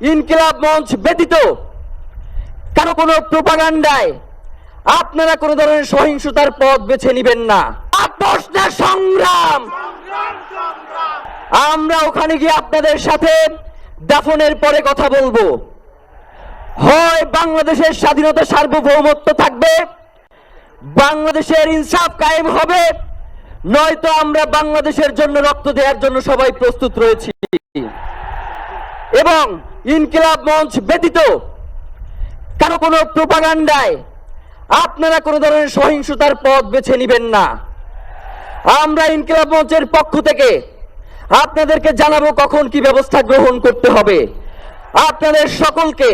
ইনকিলাব মঞ্চ ব্যতীত কারও কোনো প্রোপাগান্ডায় আপনারা কোনো ধরনের সহিংসতার পথ বেছে নেবেন না। না সংগ্রাম! আমরা ওখানে গিয়ে আপনাদের সাথে দাফনের পরে কথা বলব। হয় বাংলাদেশের স্বাধীনতা সার্বভৌমত্ব থাকবে, বাংলাদেশের ইনসাফ কায়েম হবে, নয়তো আমরা বাংলাদেশের জন্য রক্ত দেওয়ার জন্য সবাই প্রস্তুত রয়েছি। এবং ইনকিলাব মঞ্চ ব্যতীত কারও কোনো প্রোপাগান্ডায় আপনারা কোনো ধরনের সহিংসতার পথ বেছে নেবেন না। আমরা ইনকিলাব মঞ্চের পক্ষ থেকে আপনাদেরকে জানাব কখন কি ব্যবস্থা গ্রহণ করতে হবে। আপনাদের সকলকে,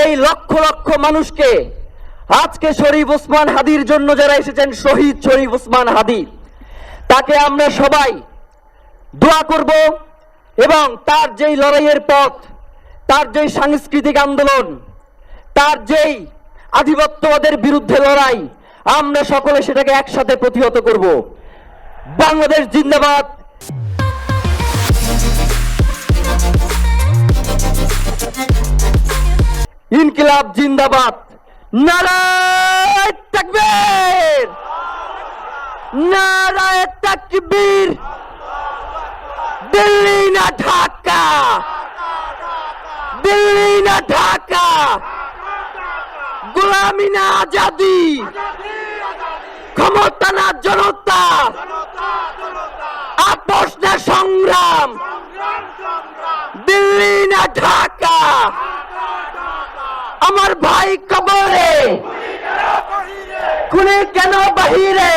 এই লক্ষ লক্ষ মানুষকে আজকে শরীফ ওসমান হাদির জন্য যারা এসেছেন, শহীদ শরীফ ওসমান হাদি, তাকে আমরা সবাই দোয়া করব এবং তার যেই লড়াইয়ের পথ তার যেই সাংস্কৃতিক আন্দোলন, তার যেই আধিপত্যবাদের বিরুদ্ধে লড়াই, আমরা সকলে সেটাকে একসাথে প্রতিহত করব। বাংলাদেশ জিন্দাবাদ। ইনকিলাব জিন্দাবাদ। নারায় তাকবীর! নারায় তাকবীর দিল্লি না ঢাকা দিল্লি না ঢাকা গোলামি না আজাদি। ক্ষমতা না জনতা। আপোষ না সংগ্রাম। দিল্লি না ঢাকা। আমার ভাই কবরে। খুনে কেন বাহিরে?